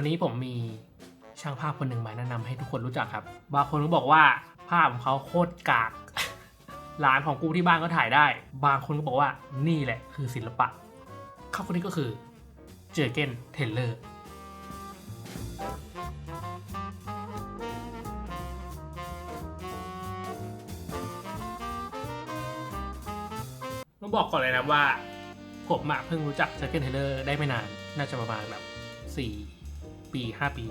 วันนี้ผมมีช่างภาพคนหนึ่งมาแนะนำให้ทุกคนรู้จักครับ บางคนก็บอกว่าภาพของเขาโคตรกากร้านของกูที่บ้านก็ถ่ายได้ บางคนก็บอกว่านี่แหละคือศิลปะ เขาคนนี้ก็คือเจอเกนเทเลอร์ต้องบอกก่อนเลยนะว่า ผมเพิ่งรู้จักเจอเกนเทเลอร์ได้ไม่นาน น่าจะประมาณแบบ4 ปี 5 ปี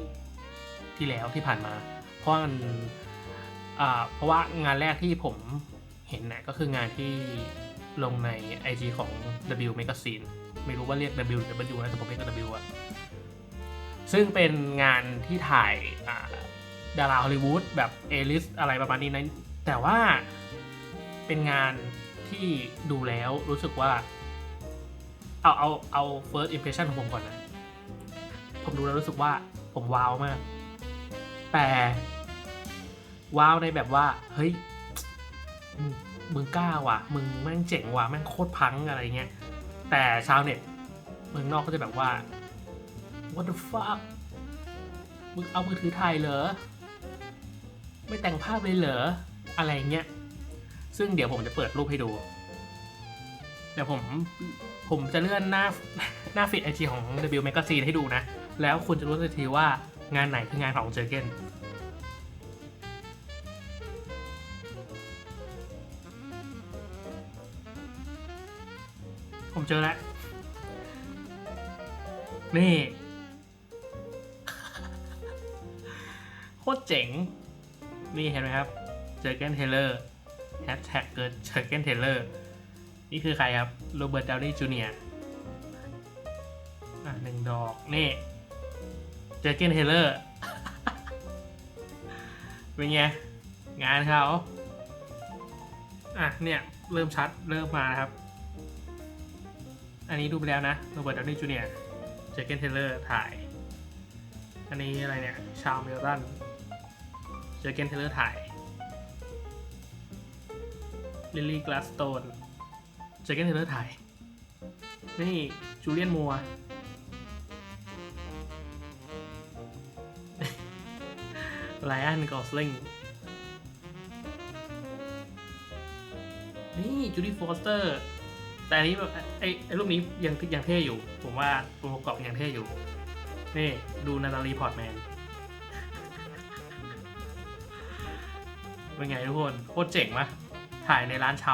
ที่แล้วที่ผ่านมา เพราะมันอ่าเพราะว่างานแรกที่ผมเห็นเนี่ยก็คืองานที่ลงใน IG ของ W Magazine ไม่รู้ว่าเรียก W หรือ W นะแต่ผมเรียก W อะซึ่งเป็นงานที่ถ่ายดาราฮอลลีวูดแบบเอลิสอะไรประมาณนี้นะแต่ว่าเป็นงานที่ดูแล้วรู้สึกว่า เอาเอาเอา first impression ของผมก่อนนะ ผมดูแล้วรู้สึกว่าผมว้าวมาก แต่ว้าวในแบบว่า เฮ้ย มึงกล้าว่ะ มึงแม่งเจ๋งว่ะ แม่งโคตรพังอะไรเงี้ย แต่ชาวเน็ตเมืองนอกก็จะแบบว่า what the fuck มึงเอามือถือถ่ายเหรอ ไม่แต่งภาพเลยเหรอ อะไรเงี้ย ซึ่งเดี๋ยวผมจะเปิดรูปให้ดูเดี๋ยวผม ผมจะเลื่อนหน้าหน้าฟีดไอจีของ W Magazine ให้ดูนะ แล้วคุณจะรู้ทันทีว่างานไหนคืองานของเจอเกนผมเจอแล้ว นี่ โคตรเจ๋ง นี่เห็นไหมครับ เจอเกนเทเลอร์แฮชแท็กเกิดเจอเกนเทเลอร์ นี่คือใครครับ โรเบิร์ตดาวนี่จูเนียร์หนึ่งดอก นี่ จอเกนเทเลอร์ เป็นไง งานเขาอะ เนี่ย เริ่มชัด เริ่มมานะครับ อันนี้ดูไปแล้วนะโรเบิร์ตดาวนี่จูเนียร์เจอเกนเทเลอร์ถ่าย อันนี้อะไรเนี่ย ชาวเมลตันเจอเกนเทเลอร์ถ่าย ลิลลี่กลาสโตน เจอเกนเทเลอร์ถ่าย นี่จูเลียนมัว ไลออนกอสลิงนี่จูดี้ฟอสเตอร์ แต่อันนี้แบบไอ้ไอ้รูปนี้ยังยังเท่อยู่ ผมว่าตัวประกอบยังเท่อยู่ นี่ ดูนาตาลีพอร์ตแมน เป็นไงทุกคน โคตรเจ๋งมะถ่ายในร้านช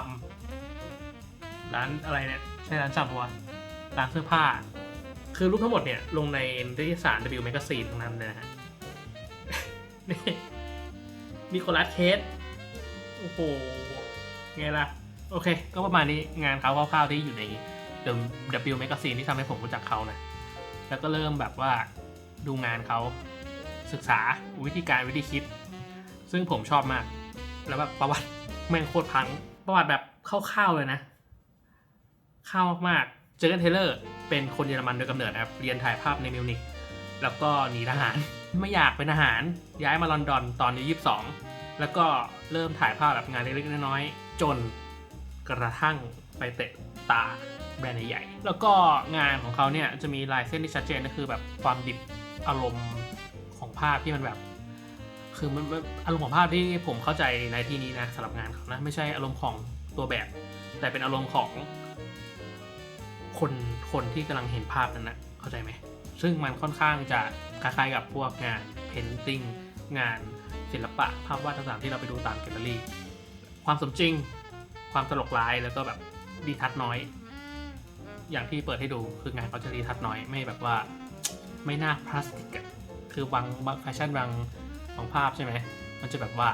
ำร้านอะไรเนี่ย ใช่ร้านชำวะร้านเสื้อผ้า คือรูปทั้งหมดเนี่ย ลงในนิตยสาร W Magazine ทั้งนั้นเลยนะฮะ มีโคลัสเคสโอ้โห ไงล่ะ โอเค ก็ประมาณนี้งานเขาคร่าวๆที่อยู่ใน W Magazine ที่ทำให้ผมรู้จักเขานะ แล้วก็เริ่มแบบว่าดูงานเขาศึกษาวิธีการวิธีคิด ซึ่งผมชอบมาก แล้วแบบประวัติแม่งโคตรพัง ประวัติแบบคร่าวๆเลยนะข้าวมากๆเจอร์เกนเทเลอร์ เป็นคนเยอรมันโดยกำเนิดครับ เรียนถ่ายภาพในมิวนิกแล้วก็หนีทหาร ไม่อยากเป็นทหารย้ายมาลอนดอนตอนอายุ 22 แล้วก็เริ่มถ่ายภาพแบบงานเล็กๆน้อยๆจนกระทั่งไปเตะตาแบรนด์ใหญ่แล้วก็งานของเขาเนี่ยจะมีลายเส้นที่ชัดเจนก็คือแบบความดิบอารมณ์ของภาพที่มันแบบ คือมันอารมณ์ของภาพที่ผมเข้าใจในที่นี้นะสำหรับงานเขานะไม่ใช่อารมณ์ของตัวแบบ แต่เป็นอารมณ์ของคนคนที่กำลังเห็นภาพนั้นนะเข้าใจไหม ซึ่งมันค่อนข้างจะคล้ายๆกับพวกงานเพนติ้งงานศิลปะภาพวาดต่างๆที่เราไปดูตามแกลเลอรี่ ความสมจริง ความตลกร้ายแล้วก็แบบดีทัศน์น้อย อย่างที่เปิดให้ดูคืองานเขาจะดีทัศน์น้อยไม่แบบว่าไม่น่าพลาสติกอะคือบางบางแฟชั่นบางบางภาพใช่ไหม มันจะแบบว่า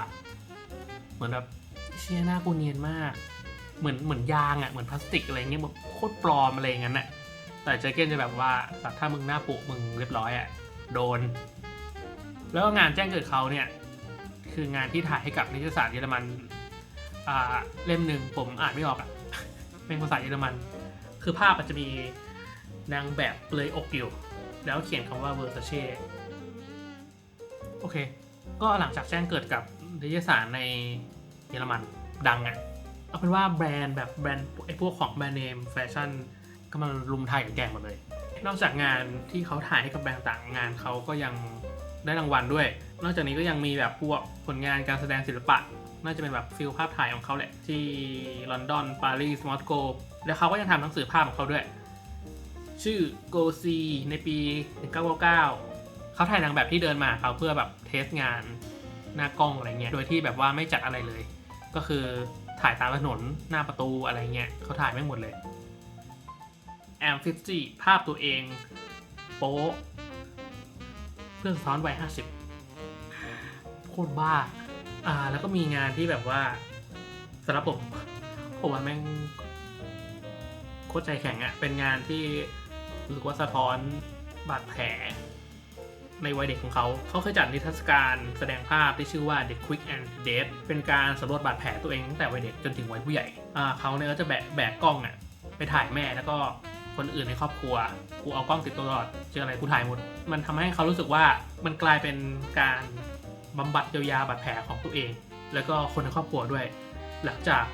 เหมือนแบบเชี่ยหน้ากูเนียนมาก เหมือนเหมือนยางอะเหมือนพลาสติกอะไรเงี้ยแบบโคตรปลอมอะไรอย่างนั้นอะ แต่เจเกนจะแบบว่าสัตว์ถ้ามึงหน้าปุมึงเรียบร้อยอะโดน แล้วงานแจ้งเกิดเขาเนี่ย คืองานที่ถ่ายให้กับนิตยสารเยอรมันอ่าเล่มหนึ่งผมอ่านไม่ออกอะเป็นภาษาเยอรมัน คือภาพมันจะมีนางแบบเปลือยอกอยู่ แล้วเขียนคำว่า Versace โอเค ก็หลังจากแจ้งเกิดกับนิตยสารในเยอรมันดังอะ่ะเอาเป็นว่าแบรนด์แบบแบรนด์ไอ้พวกของแบรนด์เนมแฟชั่น ก็มารุมไทยกับแกงหมดเลย นอกจากงานที่เขาถ่ายให้กับแบรนด์ต่างงานเขาก็ยังได้รางวัลด้วย นอกจากนี้ก็ยังมีแบบพวกผลงานการแสดงศิลปะ น่าจะเป็นแบบฟิลภาพถ่ายของเขาแหละ ที่ลอนดอน ปารีส มอสโก แล้วเขาก็ยังทำหนังสือภาพของเขาด้วย ชื่อ Go See ในปี 1999 เขาถ่ายนางแบบที่เดินมาเขาเพื่อแบบเทสงานหน้ากล้องอะไรเงี้ย โดยที่แบบว่าไม่จัดอะไรเลย ก็คือถ่ายตามถนนหน้าประตูอะไรเงี้ยเขาถ่ายไม่หมดเลย แอมฟิจีภาพตัวเอง โป๊ะเพื่อนซ้อนวัยห้าสิบโคตรบ้า อ่า แล้วก็มีงานที่แบบว่าสำหรับผมผมว่าแม่งโคตรใจแข็งอะเป็นงานที่รู้สึกว่าสะท้อนบาดแผลในวัยเด็กของเขา เขาเคยจัดนิทรรศการแสดงภาพที่ชื่อว่า The Quick and the Dead เป็นการสำรวจบาดแผลตัวเองตั้งแต่วัยเด็กจนถึงวัยผู้ใหญ่อ่าเขาเนี่ยก็จะแบกแบกกล้องอะไปถ่ายแม่แล้วก็ คนอื่นในครอบครัวกูเอากล้องติดตัวตลอดเจออะไรกูถ่ายหมด มันทำให้เขารู้สึกว่ามันกลายเป็นการบำบัดเยียวยาบาดแผลของตัวเอง แล้วก็คนในครอบครัวด้วย หลังจาก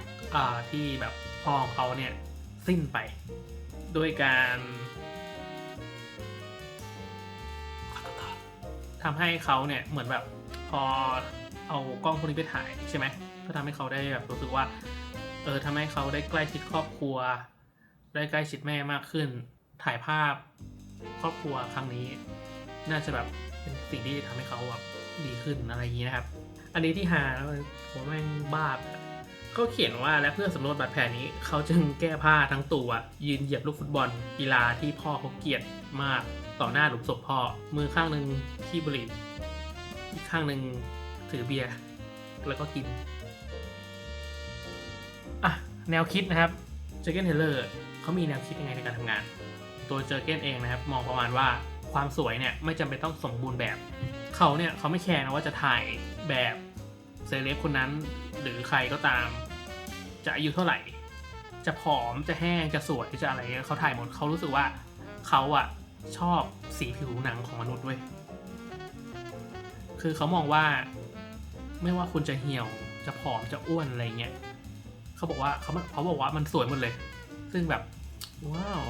ที่แบบพ่อของเขาเนี่ยสิ้นไปโดยการทำให้เขาเนี่ยเหมือนแบบพอเอากล้องพวกนี้ไปถ่ายใช่ไหมก็ทำให้เขาได้แบบรู้สึกว่าเออทำให้เขาได้ใกล้ชิดครอบครัว ได้ใกล้ชิดแม่มากขึ้น ถ่ายภาพครอบครัวครั้งนี้ น่าจะแบบเป็นสิ่งที่ทำให้เขาแบบดีขึ้นอะไรอย่างนี้นะครับ อันนี้ที่หาแล้วผมแม่งบ้าเขาเขียนว่าและเพื่อสำรวจบาดแผลนี้ เขาจึงแก้ผ้าทั้งตัวยืนเหยียบลูกฟุตบอล กีฬาที่พ่อเขาเกลียดมากต่อหน้าหลุมศพพ่อ มือข้างหนึ่งขี้บุหรี่อีกข้างหนึ่งถือเบียร์แล้วก็กิน อะ แนวคิดนะครับเจเกนเทเลอร์ เขามีแนวคิดยังไงในการทำงาน ตัวเจอเกนเองนะครับ มองประมาณว่าความสวยเนี่ยไม่จำเป็นต้องสมบูรณ์แบบ เขาเนี่ยเขาไม่แคร์นะว่าจะถ่ายแบบเซเลบคนนั้น หรือใครก็ตาม จะอายุเท่าไหร่ จะผอมจะแห้งจะสวยจะอะไรเงี้ยเขาถ่ายหมดเขารู้สึกว่าเขาอะชอบสีผิวหนังของมนุษย์ด้ยคือเขามองว่าไม่ว่าคุณจะเหี่ยวจะผอมจะอ้วนอะไรเงี้ยเขาบอกว่าเขาเขาบอกว่ามันสวยหมดเลย ซึ่งแบบ ว้าว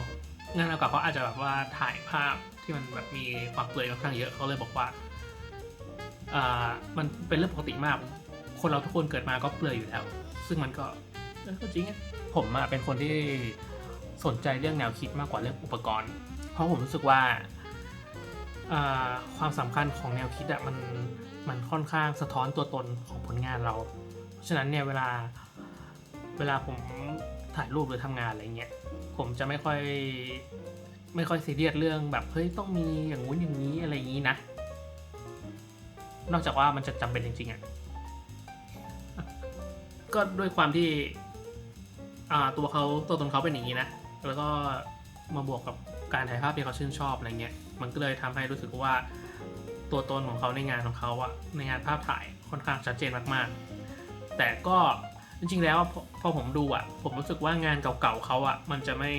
งานเก่าเขาอาจจะแบบว่าถ่ายภาพที่มันแบบมีความเปลือยค่อนข้างเยอะเขาเลยบอกว่าอ่ามันเป็นเรื่องปกติมาก คนเราทุกคนเกิดมาก็เปลือยอยู่แล้ว ซึ่งมันก็ก็จริงผมอะเป็นคนที่สนใจเรื่องแนวคิดมากกว่าเรื่องอุปกรณ์ เพราะผมรู้สึกว่าความสำคัญของแนวคิดอะมันมันค่อนข้างสะท้อนตัวตนของผลงานเรา เพราะฉะนั้นเนี่ยเวลา เวลาผมถ่ายรูปหรือทำงานอะไรเงี้ย ผมจะไม่ค่อย ไม่ค่อยซีเรียสเรื่องแบบเฮ้ยต้องมีอย่างงู้นอย่างนี้อะไรอย่างนี้นะ นอกจากว่ามันจะจำเป็นจริงๆอะ่ะก็ด้วยความที่ อ่าตัวเขาตัวตนเขาเป็นอย่างนี้นะ แล้วก็มาบวกกับการถ่ายภาพที่เขาชื่นชอบอะไรเงี้ย มันก็เลยทำให้รู้สึกว่าตัวตนของเขาในงานของเขาอะในงานภาพถ่ายค่อนข้างชัดเจนมากๆ แต่ก็ จริงๆแล้วพอพอผมดูอะ ผมรู้สึกว่างานเก่าๆเขาอะ มันจะไม่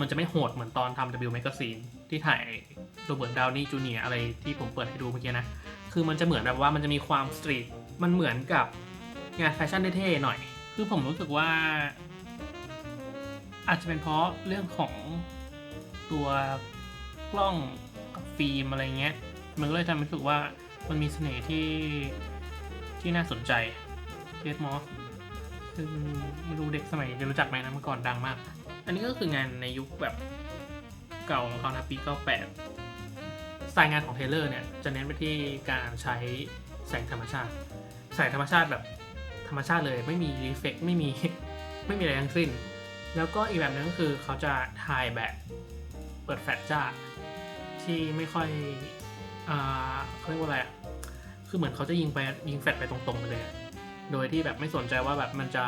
มันจะไม่โหดเหมือนตอนทำ W Magazine ที่ถ่ายโรเบิร์ตดาวนี่จูเนียอะไรที่ผมเปิดให้ดูเมื่อกี้นะ คือมันจะเหมือนแบบว่ามันจะมีความสตรีทมันเหมือนกับงานแฟชั่นเท่ๆหน่อย คือผมรู้สึกว่า อาจจะเป็นเพราะเรื่องของตัวกล้องกับฟิล์มอะไรเงี้ย มันก็เลยทำให้รู้สึกว่ามันมีเสน่ห์ที่ที่น่าสนใจเ e ดมอส ซึ่งไม่รู้เด็กสมัยจะรู้จักไหมนะเมื่อก่อนดังมาก อันนี้ก็คืองานในยุคแบบเก่าของเขานะปี 98สไตล์งานของเทเลอร์เนี่ยจะเน้นไปที่การใช้แสงธรรมชาติ แสงธรรมชาติแบบธรรมชาติเลยไม่มีรีเฟกไม่มีไม่มีอะไรทั้งสิ้น แล้วก็อีกแบบนึงก็คือเขาจะถ่ายแบบเปิดแฟลชจ้าที่ไม่ค่อยอ่าเขาเรียกว่าอะไรอะคือเหมือนเขาจะยิงไปยิงแฟลชไปตรงๆไปเลย โดยที่แบบไม่สนใจว่าแบบมันจะ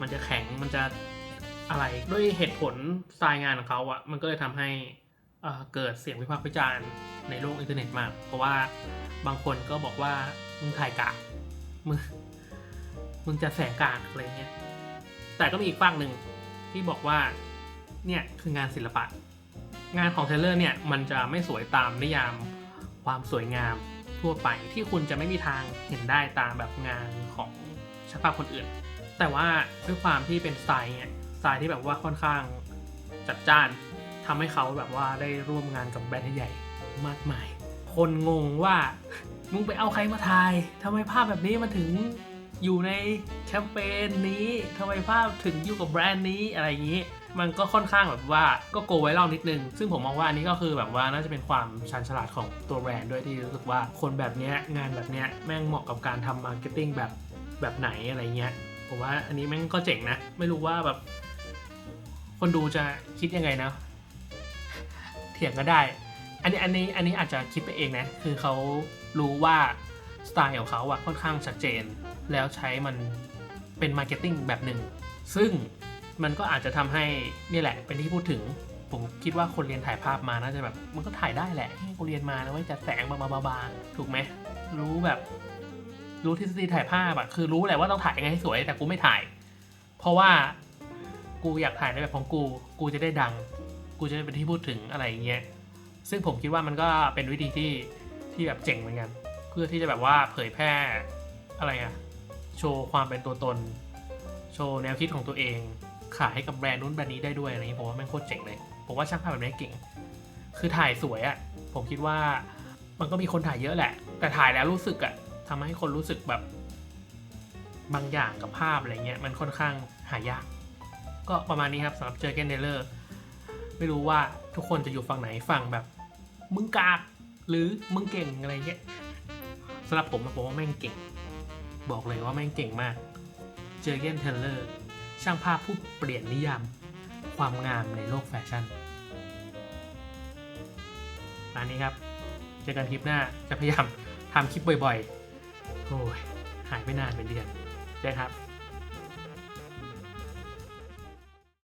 มันจะแข็งมันจะอะไรด้วยเหตุผลสไตล์งานของเขาอะมันก็เลยทำให้เอ่อเกิดเสียงวิพากษ์วิจารณ์ในโลกอินเทอร์เน็ตมาก เพราะว่าบางคนก็บอกว่ามึงถ่ายกากมึงมึงจะแสงกากอะไรเงี้ยแต่ก็มีอีกฝั่งหนึ่งที่บอกว่าเนี่ยคืองานศิลปะ งานของเทเลอร์เนี่ยมันจะไม่สวยตามนิยามความสวยงาม ทั่วไปที่คุณจะไม่มีทางเห็นได้ตามแบบงานของช่างภาพคนอื่น แต่ว่าด้วยความที่เป็นสไตล์เนี่ยสไตล์ที่แบบว่าค่อนข้างจัดจ้านทำให้เขาแบบว่าได้ร่วมงานกับแบรนด์ใหญ่มากมาย คนงงว่ามึงไปเอาใครมาถ่ายทำไมภาพแบบนี้มันถึง อยู่ในแคมเปญนี้ทำไมภาพถึงอยู่กับแบรนด์นี้อะไรอย่างนี้ มันก็ค่อนข้างแบบว่าก็โกไวรัลนิดนึง ซึ่งผมมองว่าอันนี้ก็คือแบบว่าน่าจะเป็นความชันฉลาดของตัวแบรนด์ด้วยที่รู้สึกว่าคนแบบนี้งานแบบนี้แม่งเหมาะกับการทำมาร์เก็ตติ้งแบบแบบไหนอะไรเงี้ยผมว่าอันนี้แม่งก็เจ๋งนะ ไม่รู้ว่าแบบ คนดูจะคิดยังไงนะ เถียงก็ได้ อันนี้อันนี้อันนี้อาจจะคิดไปเองนะ คือเขารู้ว่าสไตล์ของเขาอะค่อนข้างชัดเจน แล้วใช้มันเป็นมาร์เก็ตติ้งแบบหนึ่ง ซึ่งมันก็อาจจะทำให้นี่แหละ เป็นที่พูดถึง ผมคิดว่าคนเรียนถ่ายภาพมาน่าจะแบบ มันก็ถ่ายได้แหละให้กูเรียนมาแล้วไว้จัดแสงบาๆๆๆถูกไหมรู้แบบ รู้ทฤษฎีถ่ายภาพอะคือรู้แหละว่าต้องถ่ายยังไงให้สวย แต่กูไม่ถ่าย เพราะว่ากูอยากถ่ายในแบบของกู กูจะได้ดัง กูจะได้เป็นที่พูดถึงอะไรอย่างเงี้ย ซึ่งผมคิดว่ามันก็เป็นวิธีที่ที่แบบเจ๋งเหมือนกัน เพื่อที่จะแบบว่าเผยแพร่อะไรอะ โชว์ความเป็นตัวตน โชว์แนวคิดของตัวเอง ขายให้กับแบรนด์นู้นแบรนด์นี้ได้ด้วยอะไรอย่างนี้ผมว่าแม่งโคตรเจ๋งเลย ผมว่าช่างภาพแบบนี้เก่ง คือถ่ายสวยอะผมคิดว่ามันก็มีคนถ่ายเยอะแหละ แต่ถ่ายแล้วรู้สึกอะทำให้คนรู้สึกแบบบางอย่างกับภาพอะไรเงี้ยมันค่อนข้างหายาก ก็ประมาณนี้ครับสำหรับเจอเกนเดเลอร์ไม่รู้ว่าทุกคนจะอยู่ฝั่งไหนฝั่งแบบ มึงกากหรือมึงเก่งอะไรเงี้ยสำหรับผมอะผมว่าแม่งเก่ง บอกเลยว่าแม่งเก่งมาก เจอเกนเทเลอร์ ช่างภาพผู้เปลี่ยนนิยาม ความงามในโลกแฟชั่นอันนี้ครับ เจอกันคลิปหน้า จะพยายามทำคลิปบ่อยๆ โอ้ย หายไปนานเป็นเดือนเจอกันครับ